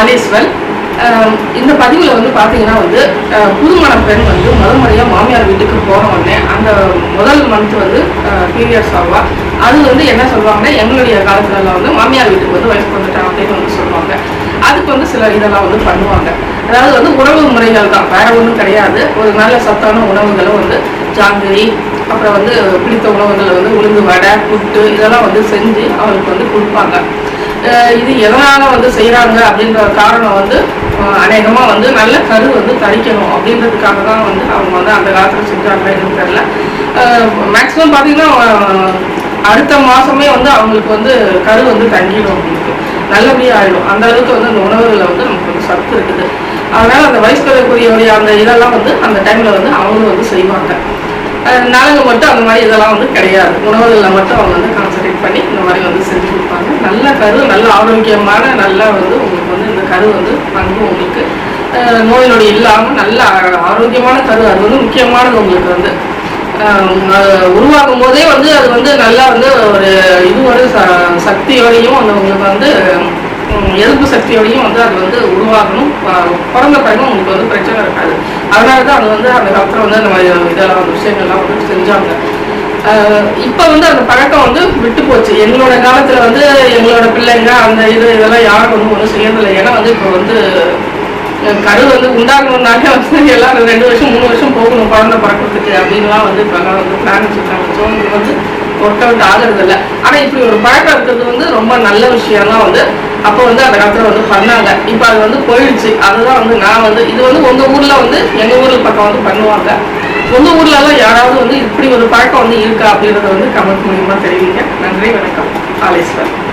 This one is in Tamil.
ஆலேஸ்வல் இந்த பதிவில் வந்து பார்த்தீங்கன்னா வந்து புதுமண பெண் வந்து முதல் முறையாக மாமியார் வீட்டுக்கு போன உடனே அந்த முதல் மந்த் வந்து பீரியட்ஸ் ஆவா அது வந்து என்ன சொல்லுவாங்கன்னா எங்களுடைய காலத்துல வந்து மாமியார் வீட்டுக்கு வந்து வயசு வந்துட்டாங்க அப்படின்னு வந்து சொல்லுவாங்க. அதுக்கு வந்து சில இதெல்லாம் வந்து பண்ணுவாங்க. அதாவது வந்து உணவு முறைகள் தான் வேற ஒன்றும் கிடையாது. ஒரு நல்ல சத்தான உணவுகளும் வந்து ஜாங்கிரி அப்புறம் வந்து பிடித்த உணவுகளை வந்து உளுந்து வடை புட்டு இதெல்லாம் வந்து செஞ்சு அவங்களுக்கு வந்து கொடுப்பாங்க. இது எதனால வந்து செய்கிறாங்க அப்படின்ற ஒரு காரணம் வந்து அநேகமாக வந்து நல்ல கரு வந்து தரிக்கணும் அப்படின்றதுக்காக தான் வந்து அவங்க வந்து அந்த காலத்தில் செஞ்சாங்க என்னன்னு தெரியல. மேக்ஸிமம் பார்த்தீங்கன்னா அடுத்த மாதமே வந்து அவங்களுக்கு வந்து கரு வந்து தங்கிடும் அவங்களுக்கு நல்லபடியாக ஆயிடும். அந்த அளவுக்கு வந்து அந்த உணவுகளில் வந்து நமக்கு வந்து சத்து இருக்குது. அதனால் அந்த வயசுக்குரியவருடைய அந்த இதெல்லாம் வந்து அந்த டைமில் வந்து அவங்களும் வந்து செய்வாங்க. அஹ் நலங்கு மட்டும் அந்த மாதிரி இதெல்லாம் வந்து கிடையாது. உணவுகளில் மட்டும் அவங்க வந்து கான்சன்ட்ரேட் பண்ணி இந்த மாதிரி வந்து செஞ்சு கொடுப்பாங்க நல்ல கரு நல்ல ஆரோக்கியமான நல்லா வந்து உங்களுக்கு வந்து இந்த கரு வந்து பங்கு உங்களுக்கு நோய் நொடி இல்லாமல் நல்ல ஆரோக்கியமான கரு. அது வந்து முக்கியமானது உங்களுக்கு வந்து. உருவாகும் போதே வந்து அது வந்து நல்லா வந்து ஒரு இதுவோட ச- சக்தியோடையும் அந்த உங்களுக்கு வந்து எதிர்ப்பு சக்தியோடையும் வந்து அது வந்து உருவாகணும். பிறந்த பிறகு உங்களுக்கு வந்து பிரச்சனை இருக்காது. அதனால தான் அது வந்து அந்த காலத்தில் வந்து அந்த மாதிரி இதெல்லாம் விஷயங்கள்லாம் வந்து செஞ்சாங்க. இப்போ வந்து அந்த பழக்கம் வந்து விட்டு போச்சு. எங்களோட காலத்தில் வந்து எங்களோட பிள்ளைங்க அந்த இது இதெல்லாம் யாரும் வந்து ஒன்றும் செய்யறதில்லை. ஏன்னா வந்து இப்போ வந்து கரு வந்து உண்டாகணும்னாலே வந்து எல்லாரும் ரெண்டு வருஷம் மூணு வருஷம் போகணும் குழந்தை பிறக்கிறதுக்கு அப்படின்லாம் வந்து இப்போலாம் வந்து பிளான் வச்சுருக்காங்க. ஸோ இது வந்து ஒர்க் அவுட் ஆகிறது இல்லை ஆனால் இப்படி ஒரு பழக்கம் இருக்கிறது வந்து ரொம்ப நல்ல விஷயம் தான் வந்து அப்போ வந்து அந்த காலத்தில் வந்து பண்ணாங்க. இப்போ அது வந்து போயிடுச்சு. அதுதான் வந்து நான் வந்து இது வந்து உங்கள் ஊரில் வந்து எங்கள் ஊரில் பக்கம் வந்து பண்ணுவாங்க. உங்கள் ஊர்லலாம் யாராவது வந்து இப்படி ஒரு பழக்கம் வந்து இருக்கா அப்படின்றத வந்து கமெண்ட் மூலியமாக தெரிவிங்க. நன்றி வணக்கம். ஆலேஸ்வர்